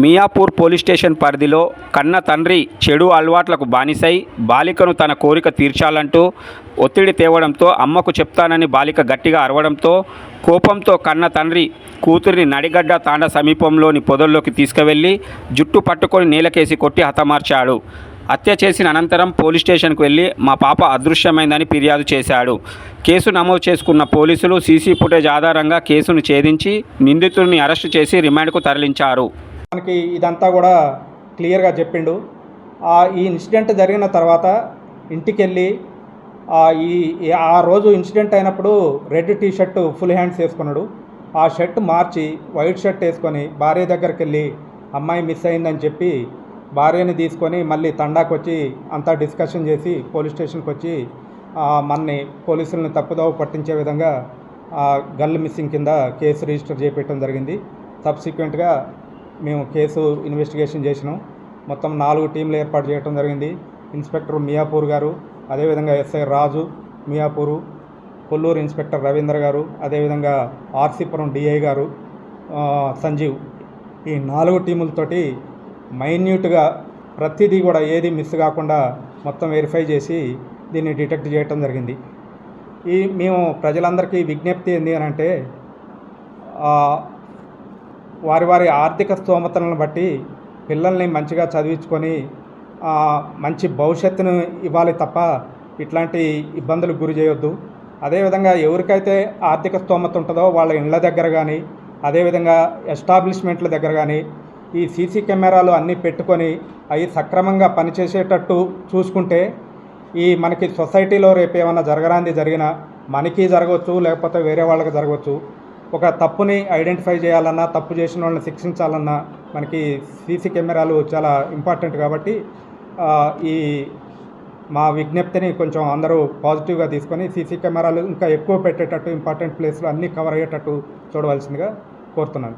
Miyapur police station పరిధిలో కన్న తండ్రి చెడు అలవాట్లకు బానిసై బాలికను తన కోరిక తీర్చాలంటూ ఒత్తిడి తేవడంతో అమ్మకు చెప్తానని బాలిక గట్టిగా అరవడంతో కోపంతో కన్న తండ్రి కూతురిని నడిగడ్డ తాండ సమీపంలోని పొదల్లోకి తీసుకువెళ్ళి జుట్టు పట్టుకొని నీలకేసి కొట్టి హతమార్చాడు. హత్య చేసిన అనంతరం పోలీస్ స్టేషన్కు వెళ్ళి మా పాప అదృశ్యమైందని ఫిర్యాదు చేశాడు. కేసు నమోదు చేసుకున్న పోలీసులు సీసీ ఫుటేజ్ ఆధారంగా కేసును ఛేదించి నిందితుడిని అరెస్టు చేసి రిమాండ్కు తరలించారు. మనకి ఇదంతా కూడా క్లియర్గా చెప్పిండు. ఈ ఇన్సిడెంట్ జరిగిన తర్వాత ఇంటికి వెళ్ళి ఈ ఆ రోజు ఇన్సిడెంట్ అయినప్పుడు red T shirt full hands వేసుకున్నాడు. ఆ షర్ట్ మార్చి వైట్ షర్ట్ వేసుకొని భార్య దగ్గరికి వెళ్ళి అమ్మాయి మిస్ అయిందని చెప్పి భార్యని తీసుకొని మళ్ళీ తండాకు వచ్చి అంతా డిస్కషన్ చేసి పోలీస్ స్టేషన్కి వచ్చి మనని మన్ని పోలీసులను తప్పుదోవ పట్టించే విధంగా ఆ, గల్ మిస్సింగ్ కింద కేసు రిజిస్టర్ చేపెట్టడం జరిగింది. సబ్సిక్వెంట్గా మేము కేసు ఇన్వెస్టిగేషన్ చేసినాం. మొత్తం నాలుగు టీంలు ఏర్పాటు చేయడం జరిగింది. ఇన్స్పెక్టర్ మియాపూర్ గారు అదేవిధంగా ఎస్ఐ రాజు మియాపూరు కొల్లూరు ఇన్స్పెక్టర్ రవీంద్ర గారు అదేవిధంగా ఆర్సీపురం డిఐ గారు సంజీవ్. ఈ నాలుగు టీములతోటి మైన్యూట్గా ప్రతిదీ కూడా ఏది మిస్ కాకుండా మొత్తం వెరిఫై చేసి దీన్ని డిటెక్ట్ చేయటం జరిగింది. ఈ మేము ప్రజలందరికీ విజ్ఞప్తి ఏంది అని అంటే వారి వారి ఆర్థిక స్తోమతలను బట్టి పిల్లల్ని మంచిగా చదివించుకొని మంచి భవిష్యత్తును ఇవ్వాలి తప్ప ఇట్లాంటి ఇబ్బందులకు గురి చేయొద్దు. అదేవిధంగా ఎవరికైతే ఆర్థిక స్తోమత ఉంటుందో వాళ్ళ ఇండ్ల దగ్గర కానీ అదేవిధంగా ఎస్టాబ్లిష్మెంట్ల దగ్గర కానీ ఈ సీసీ కెమెరాలు అన్నీ పెట్టుకొని అవి సక్రమంగా పనిచేసేటట్టు చూసుకుంటే ఈ మనకి సొసైటీలో రేపు ఏమైనా జరగరాంది జరిగినా మనకి జరగవచ్చు లేకపోతే వేరే వాళ్ళకి జరగవచ్చు. ఒక తప్పుని ఐడెంటిఫై చేయాలన్నా తప్పు చేసిన వాళ్ళని శిక్షించాలన్నా మనకి సీసీ కెమెరాలు చాలా ఇంపార్టెంట్ కాబట్టి ఈ మా విజ్ఞప్తిని కొంచెం అందరూ పాజిటివ్గా తీసుకొని సీసీ కెమెరాలు ఇంకా ఎక్కువ పెట్టేటట్టు ఇంపార్టెంట్ ప్లేస్లు అన్నీ కవర్ అయ్యేటట్టు చూడవలసిందిగా కోరుతున్నాను.